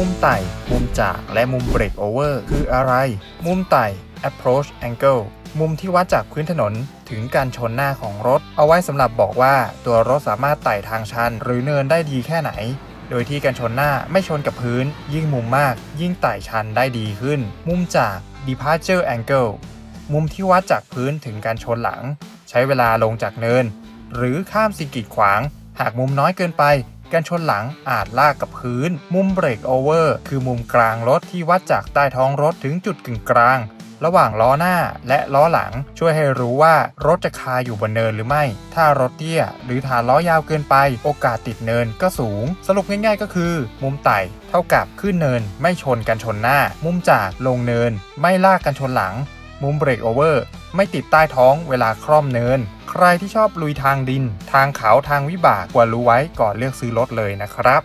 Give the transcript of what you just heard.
มุมไต่ มุมจาก และมุมเบรกโอเวอร์คืออะไร มุมไต่ approach angle มุมที่วัดจากพื้นถนนถึงการชนหน้าของรถ เอาไว้สำหรับบอกว่าตัวรถสามารถไต่ทางชัน หรือเนินได้ดีแค่ไหน โดยที่การชนหน้าไม่ชนกับพื้น ยิ่งมุมมาก ยิ่งไต่ชันได้ดีขึ้น มุมจาก departure angle มุมที่วัดจากพื้นถึงการชนหลัง ใช้เวลาลงจากเนิน หรือข้ามสิ่งกีดขวาง หากมุมน้อยเกินไป การชนหลังอาจลากกับพื้น มุมเบรกโอเวอร์คือมุมกลางรถที่วัดจากใต้ท้องรถถึงจุดกึ่งกลาง ระหว่างล้อหน้าและล้อหลัง ช่วยให้รู้ว่ารถจะคาอยู่บนเนินหรือไม่ ถ้ารถเตี้ย หรือฐานล้อยาวเกินไป โอกาสติดเนินก็สูง สรุปง่ายๆก็คือ มุมไต่เท่ากับขึ้นเนิน ไม่ชนกันชนหน้า มุมจากลงเนิน ไม่ลากกันชนหลัง มุมเบรกโอเวอร์ไม่ติดใต้ท้องเวลาคร่อมเนิน ใครที่ชอบลุยทางดิน ทางเขาทางวิบากควรรู้ไว้ก่อนเลือกซื้อรถเลยนะครับ